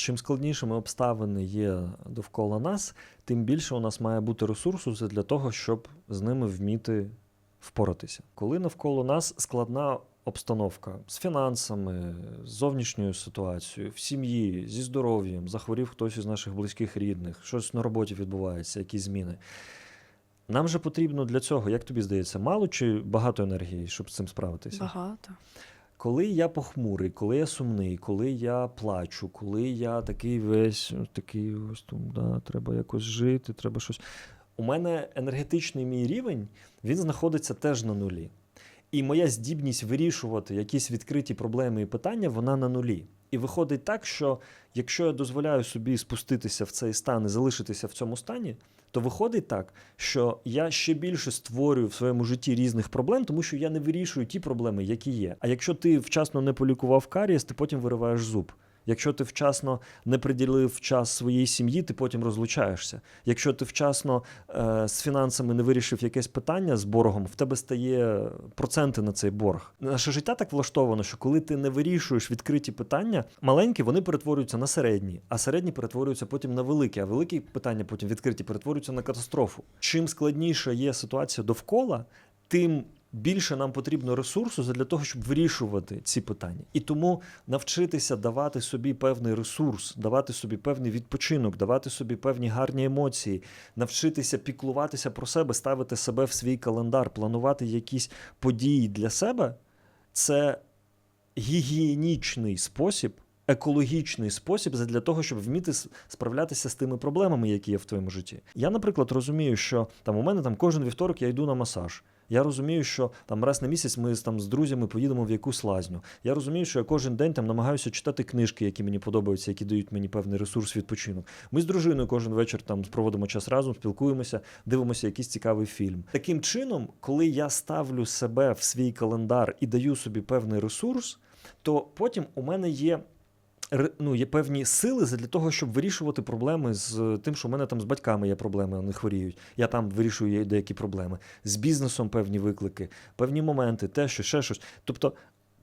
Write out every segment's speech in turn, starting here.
Чим складнішими обставини є довкола нас, тим більше у нас має бути ресурсу для того, щоб з ними вміти впоратися. Коли навколо нас складна обстановка з фінансами, з зовнішньою ситуацією, в сім'ї, зі здоров'ям, захворів хтось із наших близьких рідних, щось на роботі відбувається, якісь зміни. Нам же потрібно для цього, як тобі здається, мало чи багато енергії, щоб з цим справитися? Багато. Коли я похмурий, коли я сумний, коли я плачу, коли я такий весь такий ось там, да, треба якось жити, треба щось. У мене енергетичний мій рівень він знаходиться теж на нулі. І моя здібність вирішувати якісь відкриті проблеми і питання, вона на нулі. І виходить так, що якщо я дозволяю собі спуститися в цей стан і залишитися в цьому стані, то виходить так, що я ще більше створюю в своєму житті різних проблем, тому що я не вирішую ті проблеми, які є. А якщо ти вчасно не полікував карієс, ти потім вириваєш зуб. Якщо ти вчасно не приділив час своїй сім'ї, ти потім розлучаєшся. Якщо ти вчасно е, з фінансами не вирішив якесь питання з боргом, в тебе стає проценти на цей борг. Наше життя так влаштовано, що коли ти не вирішуєш відкриті питання, маленькі вони перетворюються на середні, а середні перетворюються потім на великі, а великі питання потім відкриті перетворюються на катастрофу. Чим складніша є ситуація довкола, тим більше нам потрібно ресурсу для того, щоб вирішувати ці питання. І тому навчитися давати собі певний ресурс, давати собі певний відпочинок, давати собі певні гарні емоції, навчитися піклуватися про себе, ставити себе в свій календар, планувати якісь події для себе це гігієнічний спосіб. Екологічний спосіб для того, щоб вміти справлятися з тими проблемами, які є в твоєму житті. Я, наприклад, розумію, що там у мене там кожен вівторок я йду на масаж. Я розумію, що там раз на місяць ми там з друзями поїдемо в якусь лазню. Я розумію, що я кожен день там намагаюся читати книжки, які мені подобаються, які дають мені певний ресурс відпочинок. Ми з дружиною кожен вечір там проводимо час разом, спілкуємося, дивимося якийсь цікавий фільм. Таким чином, коли я ставлю себе в свій календар і даю собі певний ресурс, то потім у мене є ну, є певні сили для того, щоб вирішувати проблеми з тим, що в мене там з батьками є проблеми, вони хворіють. Я там вирішую деякі проблеми. З бізнесом певні виклики, певні моменти, те, що ще щось. Тобто,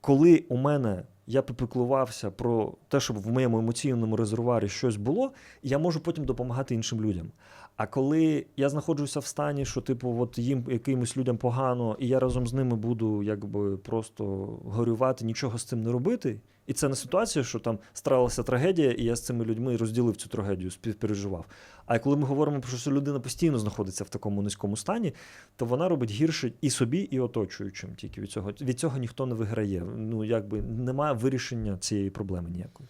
коли у мене я попіклувався про те, щоб в моєму емоційному резервуарі щось було, я можу потім допомагати іншим людям. А коли я знаходжуся в стані, що типу, от їм якимось людям погано, і я разом з ними буду якби просто горювати, нічого з цим не робити. І це не ситуація, що там сталася трагедія, і я з цими людьми розділив цю трагедію, співпереживав. А коли ми говоримо про що людина постійно знаходиться в такому низькому стані, то вона робить гірше і собі, і оточуючим. Тільки від цього від цього ніхто не виграє. Ну якби немає вирішення цієї проблеми ніякої.